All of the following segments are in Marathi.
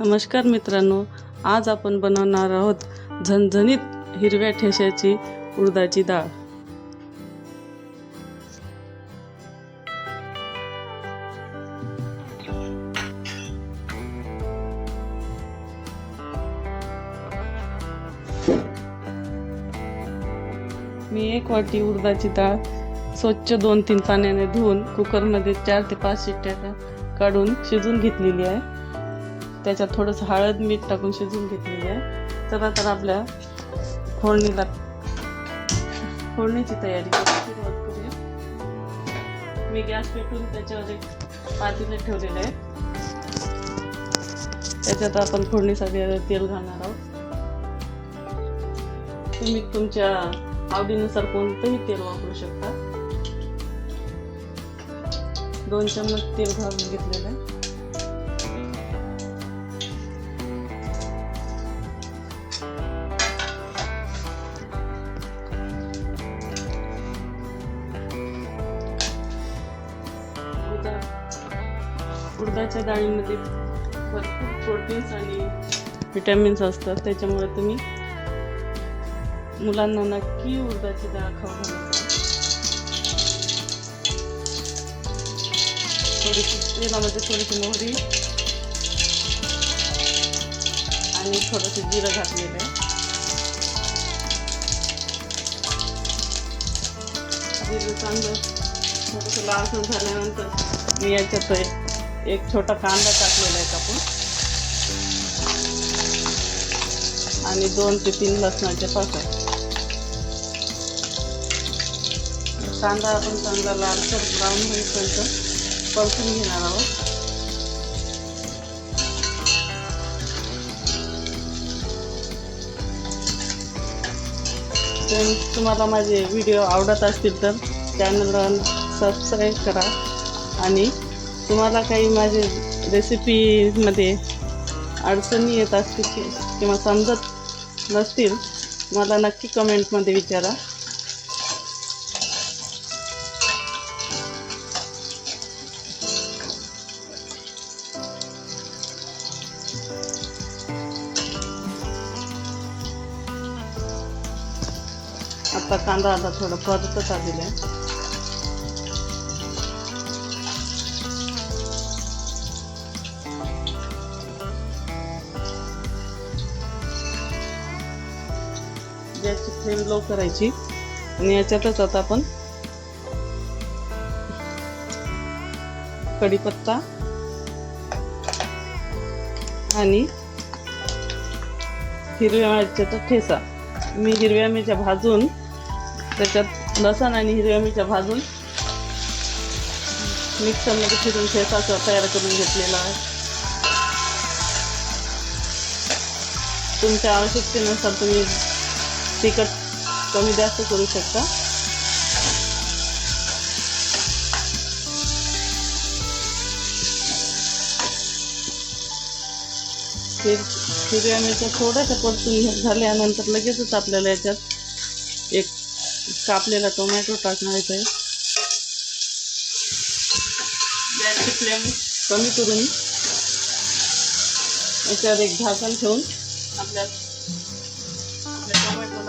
नमस्कार मित्रांनो आज आपण बनवणार आहोत झणझणीत हिरव्या ठेशाची उडदाची डाळ. मी एक वाटी उडदाची डाळ स्वच्छ दोन तीन पाण्याने धुवून कुकरमध्ये चार ते पाच शिट्ट्या काढून शिजून घेतलेली आहे. त्याच्यात थोडंसं हळद मीठ टाकून शिजवून घेतलेली आहे. चला तर आपल्या फोडणीला फोडणीची तयारी करू सुरुवात करूया. मी गॅस पेटून त्याच्यावर एक पातीने ठेवलेले आहे त्याच्यात आपण फोडणीसाठी तेल घालणार आहोत. तुम्ही तुमच्या आवडीनुसार कोणतंही तेल वापरू शकता. दोन चम्मच तेल घालून घेतलेलं आहे. उडदाच्या डाळीमध्ये भरपूर प्रोटीन्स आणि विटॅमिन्स असतात त्याच्यामुळे तुम्ही मुलांना नक्की उडदाची डाळ खाऊ घालता थोडीशी तेलामध्ये थोडीशी मोहरी आणि थोडंसं जिरं घातलेलं आहे. जिरं चांगलं थोडंसं लालसर झाल्यानंतर मी याच्यात एक- छोटा कांदा टाकलेला आहे कापून. आणि दोन ते तीन लसणाच्या पाकळ्या कांदा आपण चांगला लालसर ब्राऊन होईपर्यंत परतून घेणार आहोत. तुम्हाला माझे व्हिडिओ आवडत असतील तर चॅनलला सबस्क्राईब करा आणि तुम्हाला काही माझे रेसिपीमध्ये अडचणी येत असतील किंवा समजत नसतील मला नक्की कमेंटमध्ये विचारा. आता कांदा आता थोडं परतच आलेला आहे. गॅसची फ्लेम लो करायची. आणि याच्यातच आता आपण कढीपत्ता आणि हिरव्या मिरच्याचा ठेसा मी हिरव्या मिरच्या भाजून त्याच्यात लसण आणि हिरव्या मिरच्या भाजून मिक्सरमध्ये फिरून ठेसा तयार करून घेतलेला आहे. तुमच्या आवश्यकतेनुसार तुम्ही तिखट कमी जास्त करू शकता. हिरव्या मिरच्या थोड्याशा परतून झाल्यानंतर लगेचच आपल्याला याच्यात एक कापलेला टोमॅटो टाकणार आहे. गॅसची फ्लेम कमी करून याच्यावर एक झाकण ठेवून आपल्या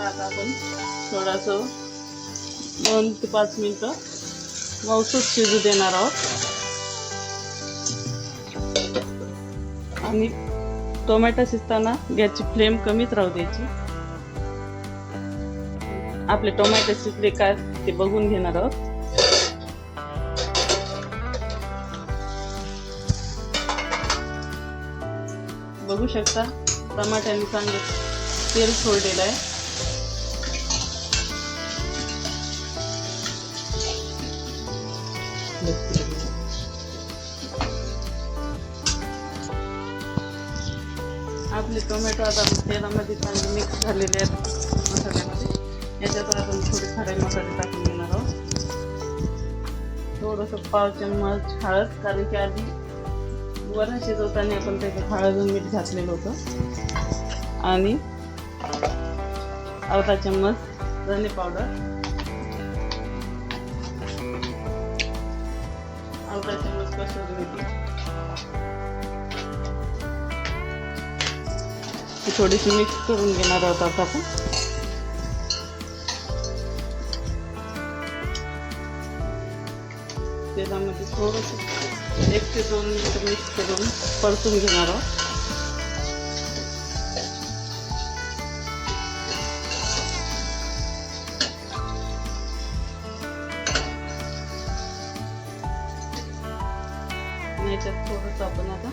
आपल्या आता आपण थोडंसं दोन ते पाच मिनटं मौसूद शिजू देणार आहोत. आणि टोमॅटो शिजताना गॅसची फ्लेम कमीच राहू द्यायची. आपले टोमॅटो शिजले काय ते बघून घेणार आहोत. बघू शकता टमाट्याने चांगलं तेल सोडलेलं आहे. आपले टोमॅटो आता तेलामध्ये चांगले मिक्स झालेले आहेत मसाल्यामध्ये. याच्यात आपण थोडे खडे मसाले टाकून घेणार आहोत. थोडंसं पाव चम्मच हळद कारण की आधी वरण शिजवताना आपण त्याच्यात हळद मीठ घातलेलं होतं. आणि अर्धा चम्मच धने पावडर. अर्धा चम्मच कसुरी मेथी थोडीशी मिक्स करून घेणार आहोत आता आपण तेलामध्ये थोडंसं एक ते दोन मिनिटं मिक्स करून परतून घेणार आहोत आणि याच्यात थोडंसं आपण आता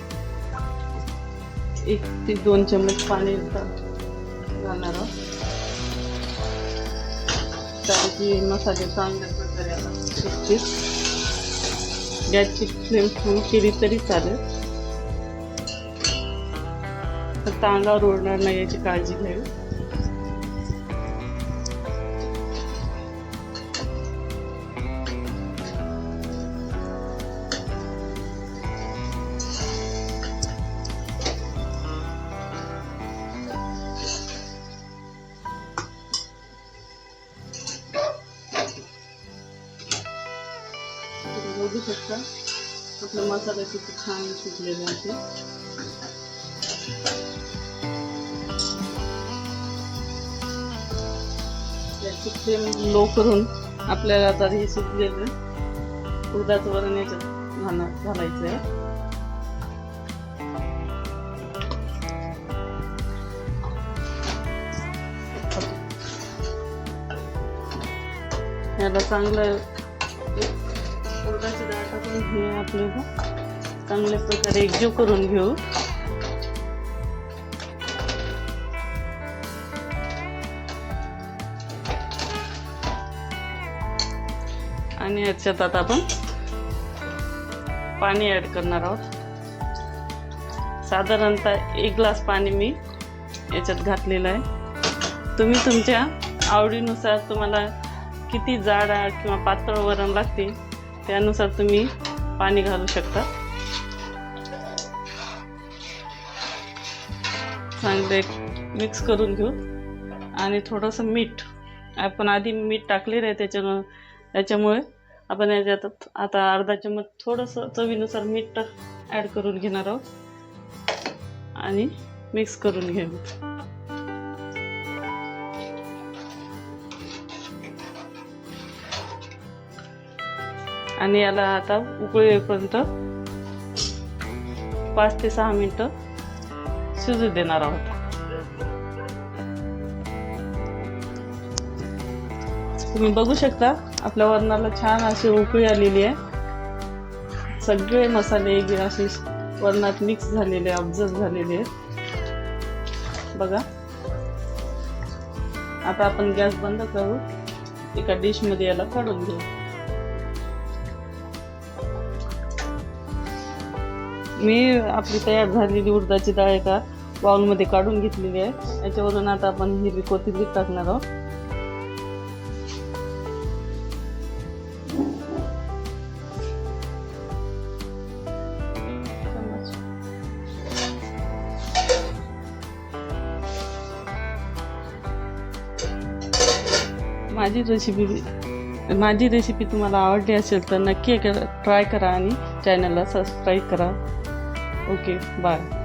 एक ते दोन चमच पाणी घालणार आहोत. कारण मसाले चांगल्या प्रकारे आता शिजतील. गॅसची फ्लेम फुल केली तरी चालेल. फक्त अंगावर ओढणार नाही याची काळजी घ्यावी. शकता. आपला मसाला किती छान शिजलेला आहे. याची फ्लेम लो करून आपल्याला आता हे शिजलेलं उडदाचं वरण याच्यात घालणार घालायचं आहे याला चांगलं उडदाचं हे आपल्याला चांगल्या प्रकारे एकजीव करून घेऊ. आणि याच्यात आता आपण पाणी ॲड करणार आहोत. साधारणतः एक ग्लास पाणी मी याच्यात घातलेलं आहे. तुम्ही तुमच्या आवडीनुसार तुम्हाला किती जाड किंवा पातळ वरण लागते त्यानुसार तुम्ही पाणी घालू शकता. चांगले मिक्स करून घेऊ. आणि थोडंसं मीठ. आपण आधी मीठ टाकलेलं आहे त्याच्यानं त्याच्यामुळे आपण याच्यात आता अर्धा चम्मच थोडंसं चवीनुसार मीठ ॲड करून घेणार आहोत. आणि मिक्स करून घेऊ. आणि याला आता उकळी येईपर्यंत पाच ते सहा मिनटं शिजू देणार आहोत. तुम्ही बघू शकता आपल्या वरणाला छान अशी उकळी आलेली आहे. सगळे मसाले असे वरणात मिक्स झालेले ऑब्झर्व झालेले आहेत. बघा. आता आपण गॅस बंद करू एका डिशमध्ये याला काढून घेऊ. मी आपली तयार झालेली उडदाची डाळ एका बाउलमध्ये काढून घेतलेली आहे. याच्यावरून आता आपण हिरवी कोथिंबीर टाकणार आहोत. माझी रेसिपी माझी रेसिपी तुम्हाला आवडली असेल तर नक्की ट्राय करा आणि चॅनलला सबस्क्राईब करा. Okay bye.